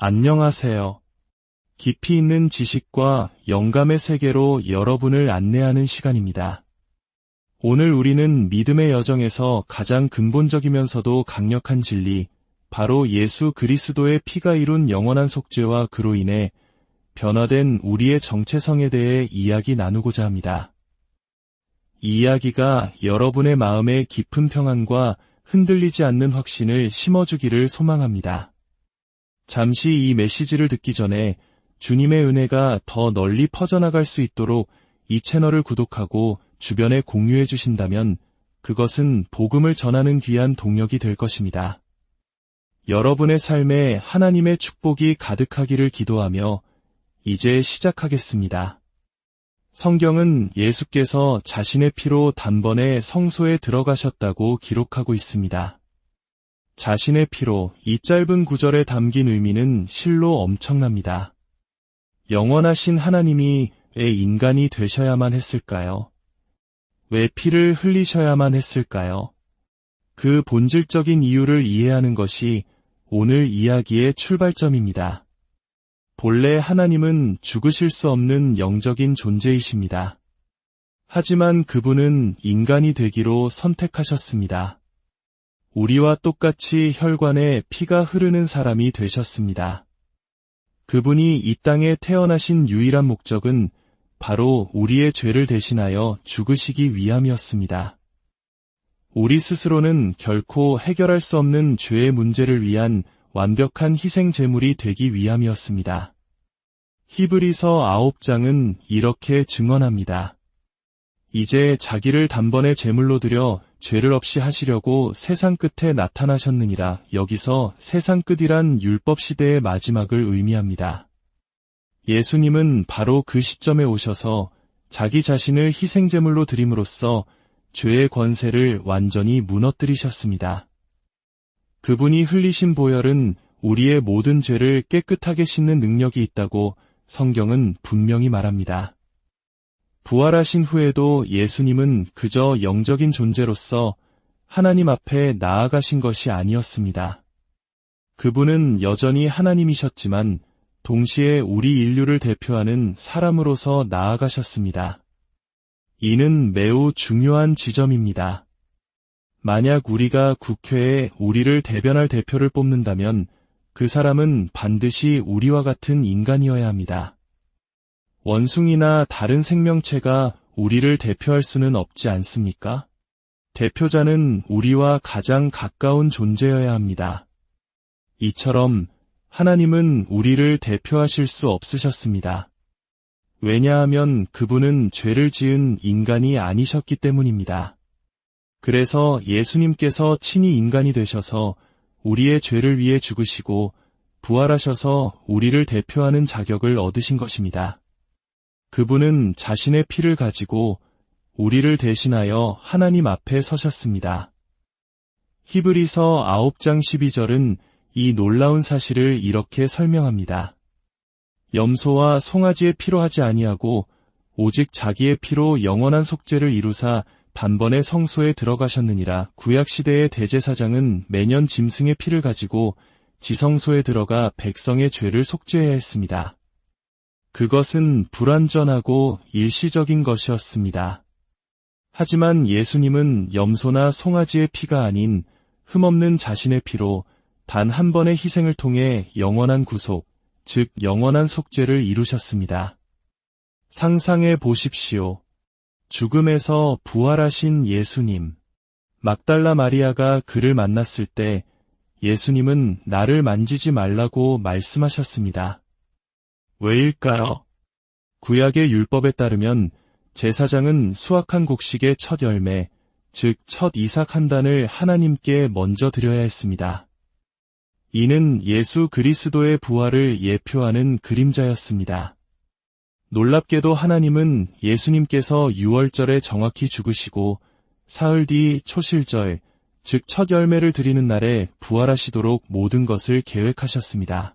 안녕하세요. 깊이 있는 지식과 영감의 세계로 여러분을 안내하는 시간입니다. 오늘 우리는 믿음의 여정에서 가장 근본적이면서도 강력한 진리, 바로 예수 그리스도의 피가 이룬 영원한 속죄와 그로 인해 변화된 우리의 정체성에 대해 이야기 나누고자 합니다. 이 이야기가 여러분의 마음에 깊은 평안과 흔들리지 않는 확신을 심어주기를 소망합니다. 잠시 이 메시지를 듣기 전에 주님의 은혜가 더 널리 퍼져나갈 수 있도록 이 채널을 구독하고 주변에 공유해 주신다면 그것은 복음을 전하는 귀한 동력이 될 것입니다. 여러분의 삶에 하나님의 축복이 가득하기를 기도하며 이제 시작하겠습니다. 성경은 예수께서 자신의 피로 단번에 성소에 들어가셨다고 기록하고 있습니다. 자신의 피로 이 짧은 구절에 담긴 의미는 실로 엄청납니다. 영원하신 하나님이 왜 인간이 되셔야만 했을까요? 왜 피를 흘리셔야만 했을까요? 그 본질적인 이유를 이해하는 것이 오늘 이야기의 출발점입니다. 본래 하나님은 죽으실 수 없는 영적인 존재이십니다. 하지만 그분은 인간이 되기로 선택하셨습니다. 우리와 똑같이 혈관에 피가 흐르는 사람이 되셨습니다. 그분이 이 땅에 태어나신 유일한 목적은 바로 우리의 죄를 대신하여 죽으시기 위함이었습니다. 우리 스스로는 결코 해결할 수 없는 죄의 문제를 위한 완벽한 희생 제물이 되기 위함이었습니다. 히브리서 9장은 이렇게 증언합니다. 이제 자기를 단번에 제물로 드려 죄를 없이 하시려고 세상 끝에 나타나셨느니라 여기서 세상 끝이란 율법 시대의 마지막을 의미합니다. 예수님은 바로 그 시점에 오셔서 자기 자신을 희생제물로 드림으로써 죄의 권세를 완전히 무너뜨리셨습니다. 그분이 흘리신 보혈은 우리의 모든 죄를 깨끗하게 씻는 능력이 있다고 성경은 분명히 말합니다. 부활하신 후에도 예수님은 그저 영적인 존재로서 하나님 앞에 나아가신 것이 아니었습니다. 그분은 여전히 하나님이셨지만 동시에 우리 인류를 대표하는 사람으로서 나아가셨습니다. 이는 매우 중요한 지점입니다. 만약 우리가 국회에 우리를 대변할 대표를 뽑는다면 그 사람은 반드시 우리와 같은 인간이어야 합니다. 원숭이나 다른 생명체가 우리를 대표할 수는 없지 않습니까? 대표자는 우리와 가장 가까운 존재여야 합니다. 이처럼 하나님은 우리를 대표하실 수 없으셨습니다. 왜냐하면 그분은 죄를 지은 인간이 아니셨기 때문입니다. 그래서 예수님께서 친히 인간이 되셔서 우리의 죄를 위해 죽으시고 부활하셔서 우리를 대표하는 자격을 얻으신 것입니다. 그분은 자신의 피를 가지고 우리를 대신하여 하나님 앞에 서셨습니다. 히브리서 9장 12절은 이 놀라운 사실을 이렇게 설명합니다. 염소와 송아지의 피로 하지 아니하고 오직 자기의 피로 영원한 속죄를 이루사 단번에 성소에 들어가셨느니라 구약시대의 대제사장은 매년 짐승의 피를 가지고 지성소에 들어가 백성의 죄를 속죄해야 했습니다. 그것은 불완전하고 일시적인 것이었습니다. 하지만 예수님은 염소나 송아지의 피가 아닌 흠없는 자신의 피로 단 한 번의 희생을 통해 영원한 구속, 즉 영원한 속죄를 이루셨습니다. 상상해 보십시오. 죽음에서 부활하신 예수님. 막달라 마리아가 그를 만났을 때 예수님은 나를 만지지 말라고 말씀하셨습니다. 왜일까요? 구약의 율법에 따르면 제사장은 수확한 곡식의 첫 열매, 즉 첫 이삭 한 단을 하나님께 먼저 드려야 했습니다. 이는 예수 그리스도의 부활을 예표하는 그림자였습니다. 놀랍게도 하나님은 예수님께서 6월절에 정확히 죽으시고 사흘 뒤 초실절, 즉 첫 열매를 드리는 날에 부활하시도록 모든 것을 계획하셨습니다.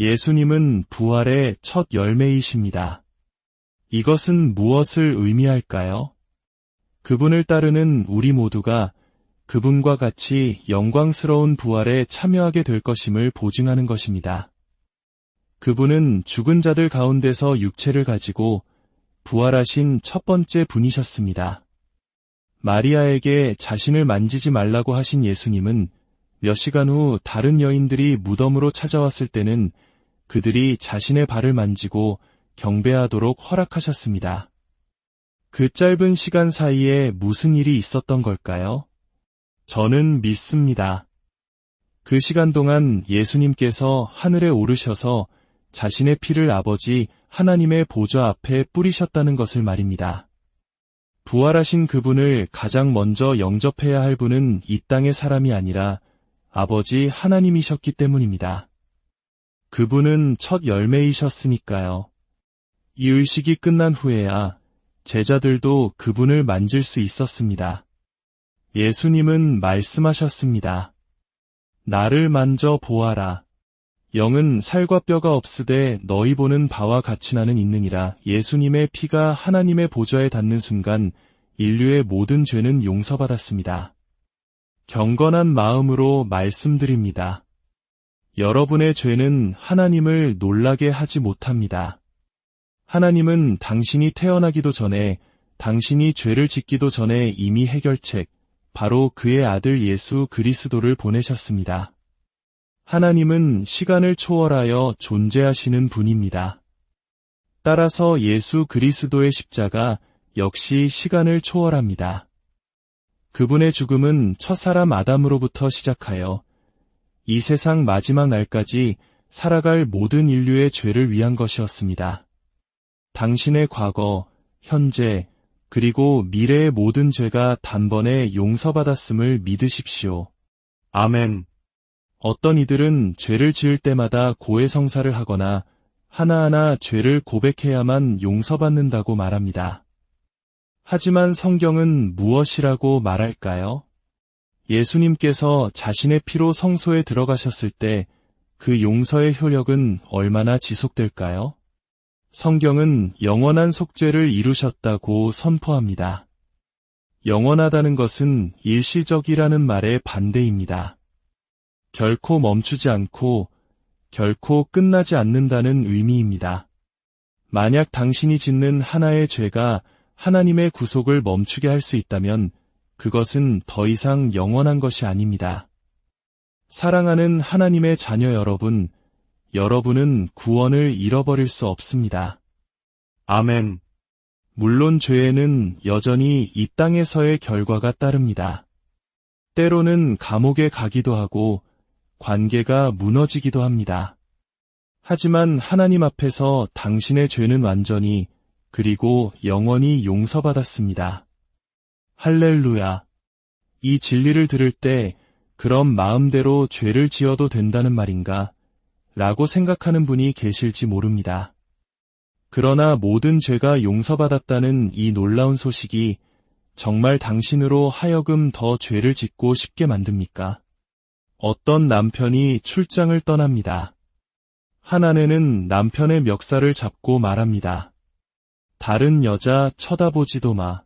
예수님은 부활의 첫 열매이십니다. 이것은 무엇을 의미할까요? 그분을 따르는 우리 모두가 그분과 같이 영광스러운 부활에 참여하게 될 것임을 보증하는 것입니다. 그분은 죽은 자들 가운데서 육체를 가지고 부활하신 첫 번째 분이셨습니다. 마리아에게 자신을 만지지 말라고 하신 예수님은 몇 시간 후 다른 여인들이 무덤으로 찾아왔을 때는 그들이 자신의 발을 만지고 경배하도록 허락하셨습니다. 그 짧은 시간 사이에 무슨 일이 있었던 걸까요? 저는 믿습니다. 그 시간 동안 예수님께서 하늘에 오르셔서 자신의 피를 아버지 하나님의 보좌 앞에 뿌리셨다는 것을 말입니다. 부활하신 그분을 가장 먼저 영접해야 할 분은 이 땅의 사람이 아니라 아버지 하나님이셨기 때문입니다. 그분은 첫 열매이셨으니까요. 이 의식이 끝난 후에야 제자들도 그분을 만질 수 있었습니다. 예수님은 말씀하셨습니다. 나를 만져 보아라. 영은 살과 뼈가 없으되 너희 보는 바와 같이 나는 있느니라. 예수님의 피가 하나님의 보좌에 닿는 순간 인류의 모든 죄는 용서받았습니다. 경건한 마음으로 말씀드립니다. 여러분의 죄는 하나님을 놀라게 하지 못합니다. 하나님은 당신이 태어나기도 전에 당신이 죄를 짓기도 전에 이미 해결책, 바로 그의 아들 예수 그리스도를 보내셨습니다. 하나님은 시간을 초월하여 존재하시는 분입니다. 따라서 예수 그리스도의 십자가 역시 시간을 초월합니다. 그분의 죽음은 첫사람 아담으로부터 시작하여 이 세상 마지막 날까지 살아갈 모든 인류의 죄를 위한 것이었습니다. 당신의 과거, 현재, 그리고 미래의 모든 죄가 단번에 용서받았음을 믿으십시오. 아멘. 어떤 이들은 죄를 지을 때마다 고해성사를 하거나 하나하나 죄를 고백해야만 용서받는다고 말합니다. 하지만 성경은 무엇이라고 말할까요? 예수님께서 자신의 피로 성소에 들어가셨을 때 그 용서의 효력은 얼마나 지속될까요? 성경은 영원한 속죄를 이루셨다고 선포합니다. 영원하다는 것은 일시적이라는 말의 반대입니다. 결코 멈추지 않고 결코 끝나지 않는다는 의미입니다. 만약 당신이 짓는 하나의 죄가 하나님의 구속을 멈추게 할 수 있다면 그것은 더 이상 영원한 것이 아닙니다. 사랑하는 하나님의 자녀 여러분, 여러분은 구원을 잃어버릴 수 없습니다. 아멘. 물론 죄에는 여전히 이 땅에서의 결과가 따릅니다. 때로는 감옥에 가기도 하고 관계가 무너지기도 합니다. 하지만 하나님 앞에서 당신의 죄는 완전히 그리고 영원히 용서받았습니다. 할렐루야. 이 진리를 들을 때 그럼 마음대로 죄를 지어도 된다는 말인가? 라고 생각하는 분이 계실지 모릅니다. 그러나 모든 죄가 용서받았다는 이 놀라운 소식이 정말 당신으로 하여금 더 죄를 짓고 싶게 만듭니까? 어떤 남편이 출장을 떠납니다. 한 아내는 남편의 멱살을 잡고 말합니다. 다른 여자 쳐다보지도 마.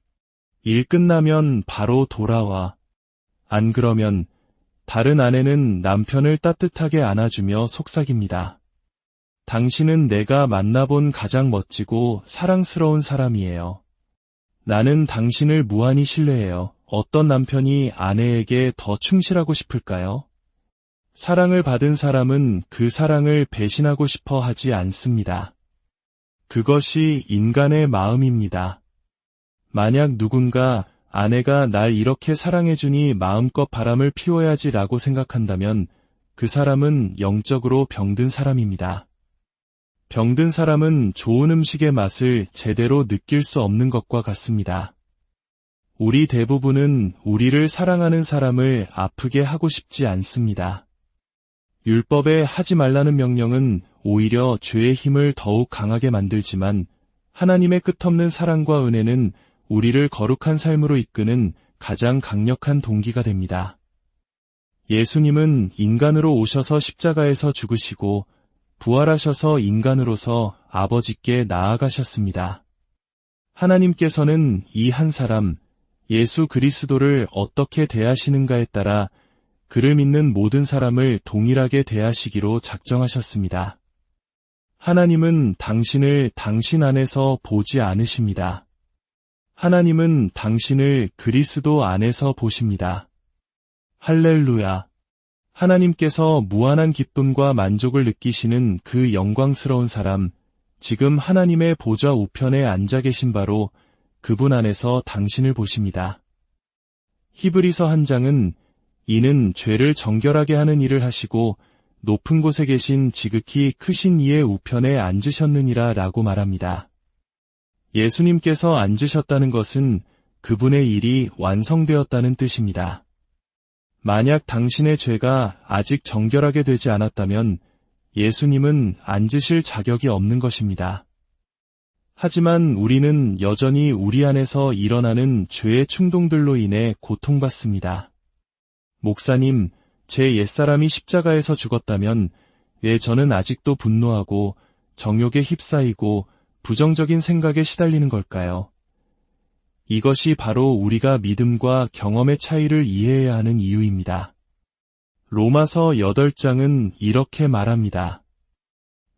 일 끝나면 바로 돌아와. 안 그러면 다른 아내는 남편을 따뜻하게 안아주며 속삭입니다. 당신은 내가 만나본 가장 멋지고 사랑스러운 사람이에요. 나는 당신을 무한히 신뢰해요. 어떤 남편이 아내에게 더 충실하고 싶을까요? 사랑을 받은 사람은 그 사랑을 배신하고 싶어 하지 않습니다. 그것이 인간의 마음입니다. 만약 누군가 아내가 날 이렇게 사랑해주니 마음껏 바람을 피워야지 라고 생각한다면 그 사람은 영적으로 병든 사람입니다. 병든 사람은 좋은 음식의 맛을 제대로 느낄 수 없는 것과 같습니다. 우리 대부분은 우리를 사랑하는 사람을 아프게 하고 싶지 않습니다. 율법에 하지 말라는 명령은 오히려 죄의 힘을 더욱 강하게 만들지만 하나님의 끝없는 사랑과 은혜는 우리를 거룩한 삶으로 이끄는 가장 강력한 동기가 됩니다. 예수님은 인간으로 오셔서 십자가에서 죽으시고 부활하셔서 인간으로서 아버지께 나아가셨습니다. 하나님께서는 이 한 사람, 예수 그리스도를 어떻게 대하시는가에 따라 그를 믿는 모든 사람을 동일하게 대하시기로 작정하셨습니다. 하나님은 당신을 당신 안에서 보지 않으십니다. 하나님은 당신을 그리스도 안에서 보십니다. 할렐루야. 하나님께서 무한한 기쁨과 만족을 느끼시는 그 영광스러운 사람, 지금 하나님의 보좌 우편에 앉아 계신 바로 그분 안에서 당신을 보십니다. 히브리서 한 장은 이는 죄를 정결하게 하는 일을 하시고 높은 곳에 계신 지극히 크신 이의 우편에 앉으셨느니라 라고 말합니다. 예수님께서 앉으셨다는 것은 그분의 일이 완성되었다는 뜻입니다. 만약 당신의 죄가 아직 정결하게 되지 않았다면 예수님은 앉으실 자격이 없는 것입니다. 하지만 우리는 여전히 우리 안에서 일어나는 죄의 충동들로 인해 고통받습니다. 목사님, 제 옛사람이 십자가에서 죽었다면 왜 저는 아직도 분노하고 정욕에 휩싸이고 부정적인 생각에 시달리는 걸까요? 이것이 바로 우리가 믿음과 경험의 차이를 이해해야 하는 이유입니다. 로마서 8장은 이렇게 말합니다.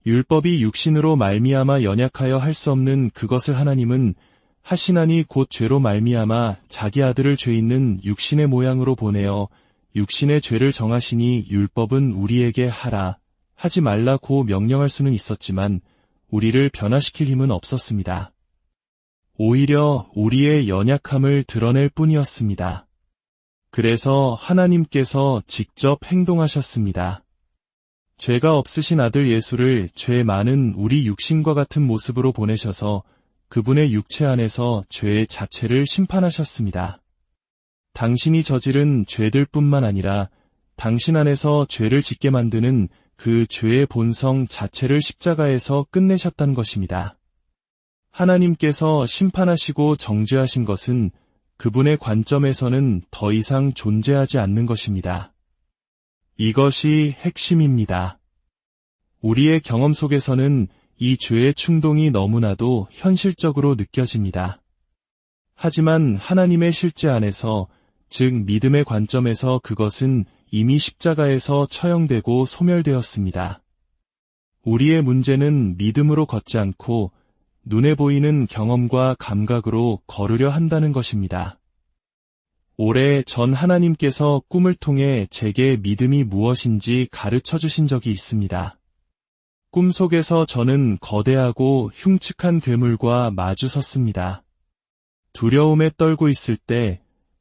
율법이 육신으로 말미암아 연약하여 할 수 없는 그것을 하나님은 하시나니 곧 죄로 말미암아 자기 아들을 죄 있는 육신의 모양으로 보내어 육신의 죄를 정하시니 율법은 우리에게 하라, 하지 말라 고 명령할 수는 있었지만 우리를 변화시킬 힘은 없었습니다. 오히려 우리의 연약함을 드러낼 뿐이었습니다. 그래서 하나님께서 직접 행동하셨습니다. 죄가 없으신 아들 예수를 죄 많은 우리 육신과 같은 모습으로 보내셔서 그분의 육체 안에서 죄의 자체를 심판하셨습니다. 당신이 저지른 죄들 뿐만 아니라 당신 안에서 죄를 짓게 만드는 그 죄의 본성 자체를 십자가에서 끝내셨단 것입니다. 하나님께서 심판하시고 정죄하신 것은 그분의 관점에서는 더 이상 존재하지 않는 것입니다. 이것이 핵심입니다. 우리의 경험 속에서는 이 죄의 충동이 너무나도 현실적으로 느껴집니다. 하지만 하나님의 실제 안에서 즉 믿음의 관점에서 그것은 이미 십자가에서 처형되고 소멸되었습니다. 우리의 문제는 믿음으로 걷지 않고 눈에 보이는 경험과 감각으로 걸으려 한다는 것입니다. 오래 전 하나님께서 꿈을 통해 제게 믿음이 무엇인지 가르쳐 주신 적이 있습니다. 꿈 속에서 저는 거대하고 흉측한 괴물과 마주 섰습니다. 두려움에 떨고 있을 때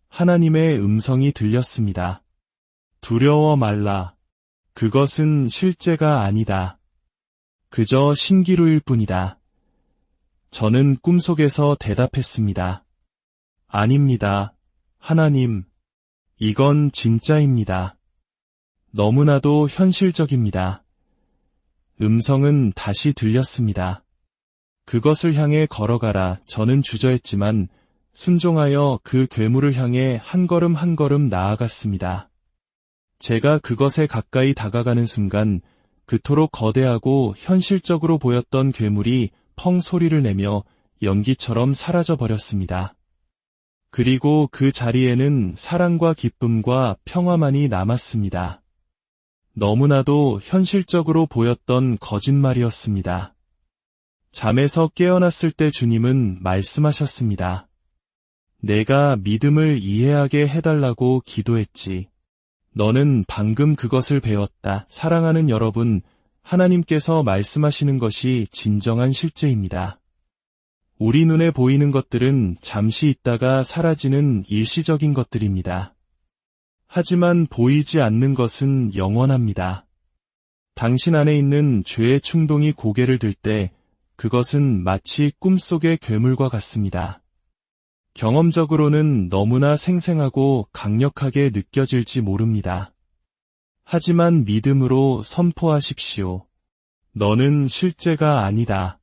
하나님의 음성이 들렸습니다. 두려워 말라. 그것은 실제가 아니다. 그저 신기루일 뿐이다. 저는 꿈속에서 대답했습니다. 아닙니다. 하나님, 이건 진짜입니다. 너무나도 현실적입니다. 음성은 다시 들렸습니다. 그것을 향해 걸어가라 저는 주저했지만 순종하여 그 괴물을 향해 한 걸음 한 걸음 나아갔습니다. 제가 그것에 가까이 다가가는 순간 그토록 거대하고 현실적으로 보였던 괴물이 펑 소리를 내며 연기처럼 사라져 버렸습니다. 그리고 그 자리에는 사랑과 기쁨과 평화만이 남았습니다. 너무나도 현실적으로 보였던 거짓말이었습니다. 잠에서 깨어났을 때 주님은 말씀하셨습니다. 내가 믿음을 이해하게 해달라고 기도했지. 너는 방금 그것을 배웠다. 사랑하는 여러분, 하나님께서 말씀하시는 것이 진정한 실제입니다. 우리 눈에 보이는 것들은 잠시 있다가 사라지는 일시적인 것들입니다. 하지만 보이지 않는 것은 영원합니다. 당신 안에 있는 죄의 충동이 고개를 들 때 그것은 마치 꿈속의 괴물과 같습니다. 경험적으로는 너무나 생생하고 강력하게 느껴질지 모릅니다. 하지만 믿음으로 선포하십시오. 너는 실제가 아니다.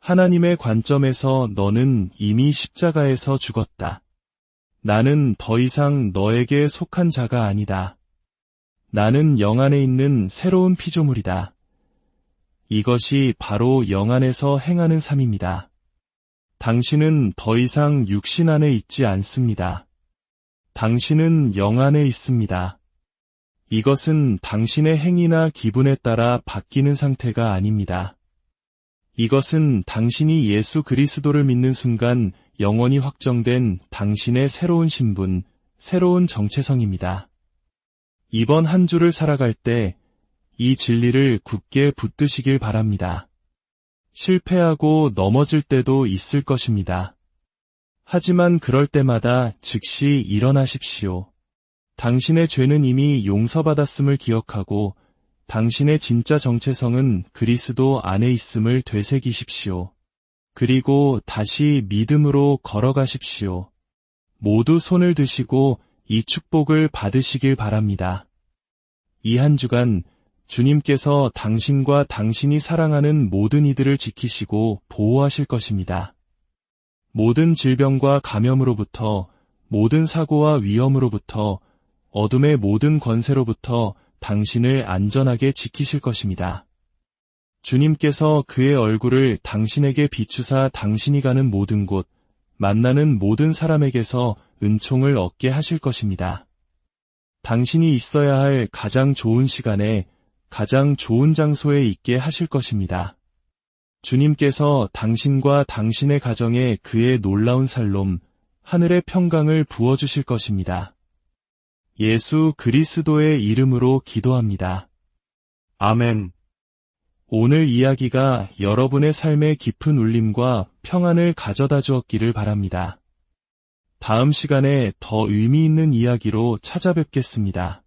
하나님의 관점에서 너는 이미 십자가에서 죽었다. 나는 더 이상 너에게 속한 자가 아니다. 나는 영 안에 있는 새로운 피조물이다. 이것이 바로 영 안에서 행하는 삶입니다. 당신은 더 이상 육신 안에 있지 않습니다. 당신은 영 안에 있습니다. 이것은 당신의 행위나 기분에 따라 바뀌는 상태가 아닙니다. 이것은 당신이 예수 그리스도를 믿는 순간 영원히 확정된 당신의 새로운 신분, 새로운 정체성입니다. 이번 한 주를 살아갈 때 이 진리를 굳게 붙드시길 바랍니다. 실패하고 넘어질 때도 있을 것입니다. 하지만 그럴 때마다 즉시 일어나십시오. 당신의 죄는 이미 용서받았음을 기억하고 당신의 진짜 정체성은 그리스도 안에 있음을 되새기십시오. 그리고 다시 믿음으로 걸어가십시오. 모두 손을 드시고 이 축복을 받으시길 바랍니다. 이 한 주간 주님께서 당신과 당신이 사랑하는 모든 이들을 지키시고 보호하실 것입니다. 모든 질병과 감염으로부터, 모든 사고와 위험으로부터, 어둠의 모든 권세로부터 당신을 안전하게 지키실 것입니다. 주님께서 그의 얼굴을 당신에게 비추사 당신이 가는 모든 곳, 만나는 모든 사람에게서 은총을 얻게 하실 것입니다. 당신이 있어야 할 가장 좋은 시간에 가장 좋은 장소에 있게 하실 것입니다. 주님께서 당신과 당신의 가정에 그의 놀라운 살롬, 하늘의 평강을 부어주실 것입니다. 예수 그리스도의 이름으로 기도합니다. 아멘. 오늘 이야기가 여러분의 삶에 깊은 울림과 평안을 가져다 주었기를 바랍니다. 다음 시간에 더 의미 있는 이야기로 찾아뵙겠습니다.